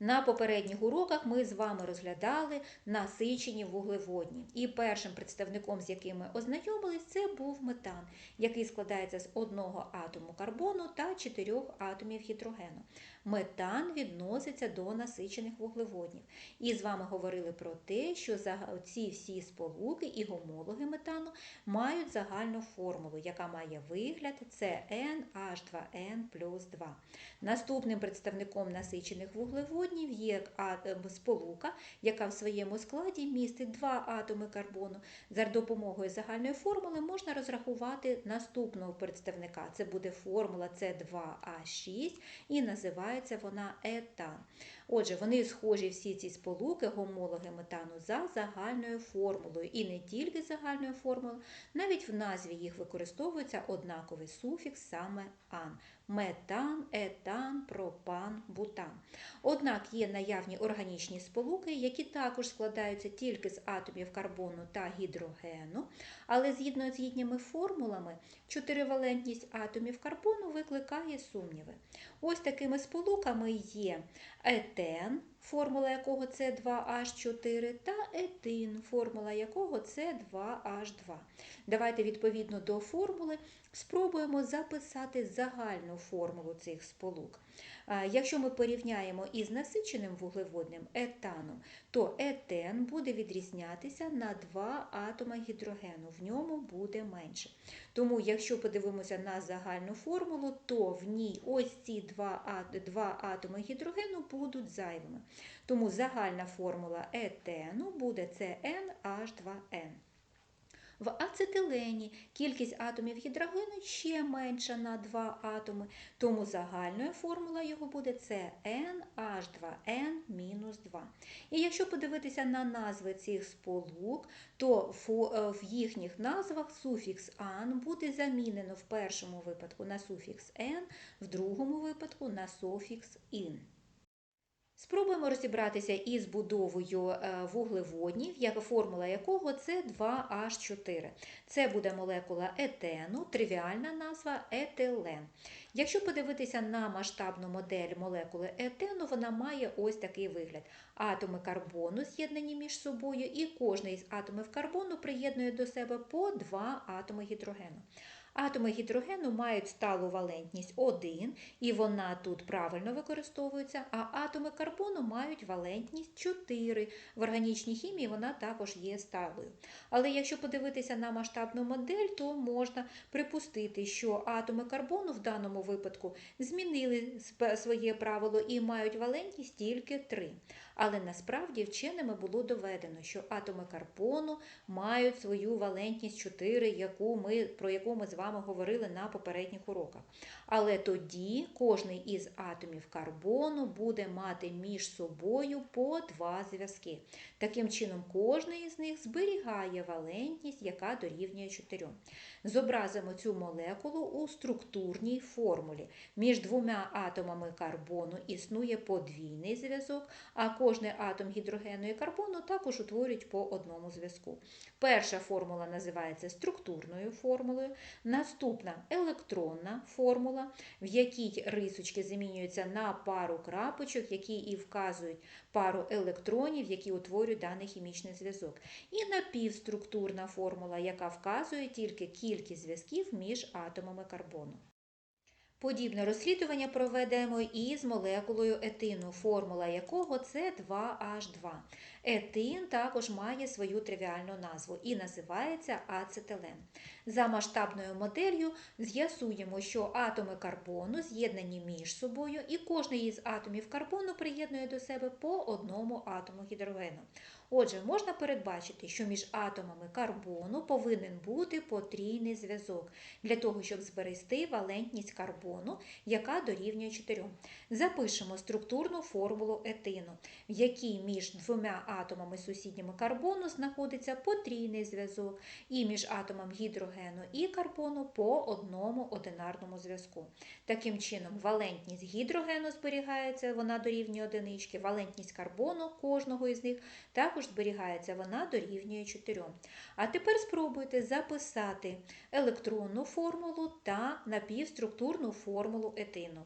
На попередніх уроках ми з вами розглядали насичені вуглеводні. І першим представником, з яким ми ознайомились, це був метан, який складається з одного атому карбону та чотирьох атомів гідрогену. Метан відноситься до насичених вуглеводнів. І з вами говорили про те, що ці всі сполуки і гомологи метану мають загальну формулу, яка має вигляд CnH2n плюс 2. Наступним представником насичених вуглеводнів є сполука, яка в своєму складі містить два атоми карбону. За допомогою загальної формули можна розрахувати наступного представника. Це буде формула С2А6 і називається вона етан. Отже, вони схожі всі ці сполуки, гомологи метану за загальною формулою. І не тільки загальною формулою, навіть в назві їх використовується однаковий суфікс саме ан метан, етан, пропан, бутан. Однак є наявні органічні сполуки, які також складаються тільки з атомів карбону та гідрогену, але згідно з їхніми формулами, чотиривалентність атомів карбону викликає сумніви. Ось такими сполуками є етен, формула якого це 2H4, та етин, формула якого це 2H2. Давайте відповідно до формули спробуємо записати загальну формулу цих сполук. Якщо ми порівняємо із насиченим вуглеводним етаном, то етен буде відрізнятися на два атома гідрогену, в ньому буде менше. Тому, якщо подивимося на загальну формулу, то в ній ось ці два, два атоми гідрогену будуть зайвими. Тому загальна формула етену буде CnH2n. В ацетилені кількість атомів гідрогену ще менша на 2 атоми, тому загальною формула його буде CnH2n-2. І якщо подивитися на назви цих сполук, то в їхніх назвах суфікс ан буде замінено в першому випадку на суфікс n, в другому випадку на суфікс ін. Спробуємо розібратися із будовою е, вуглеводнів, формула якого це 2H4. Це буде молекула етену, тривіальна назва етилен. Якщо подивитися на масштабну модель молекули етену, вона має ось такий вигляд. Атоми карбону з'єднані між собою, і кожний із атомів карбону приєднує до себе по два атоми гідрогену. Атоми гідрогену мають сталу валентність 1, і вона тут правильно використовується, а атоми карбону мають валентність 4. В органічній хімії вона також є сталою. Але якщо подивитися на масштабну модель, то можна припустити, що атоми карбону в даному випадку змінили своє правило і мають валентність тільки 3. Але насправді вченими було доведено, що атоми карбону мають свою валентність 4, яку ми, про яку ми з вами говорили на попередніх уроках. Але тоді кожний із атомів карбону буде мати між собою по два зв'язки. Таким чином, кожний із них зберігає валентність, яка дорівнює 4. Зобразимо цю молекулу у структурній формулі. Між двома атомами карбону існує подвійний зв'язок, а кожний атом гідрогену і карбону також утворюють по одному зв'язку. Перша формула називається структурною формулою, наступна електронна формула, в якій рисочки замінюються на пару крапочок, які і вказують пару електронів, які утворюють даний хімічний зв'язок. І напівструктурна формула, яка вказує тільки кількість зв'язків між атомами карбону. Подібне розслідування проведемо і з молекулою етину, формула якого це 2H2. Етин також має свою тривіальну назву і називається ацетилен. За масштабною моделлю з'ясуємо, що атоми карбону з'єднані між собою, і кожний із атомів карбону приєднує до себе по одному атому гідрогену. Отже, можна передбачити, що між атомами карбону повинен бути потрійний зв'язок для того, щоб зберегти валентність карбону, яка дорівнює 4. Запишемо структурну формулу етину, в якій між двома атомами сусідніми карбону знаходиться потрійний зв'язок, і між атомом гідрогену і карбону по одному одинарному зв'язку. Таким чином, валентність гідрогену зберігається, вона дорівнює одинички, валентність карбону кожного із них також також зберігається, вона дорівнює 4. А тепер спробуйте записати електронну формулу та напівструктурну формулу етину.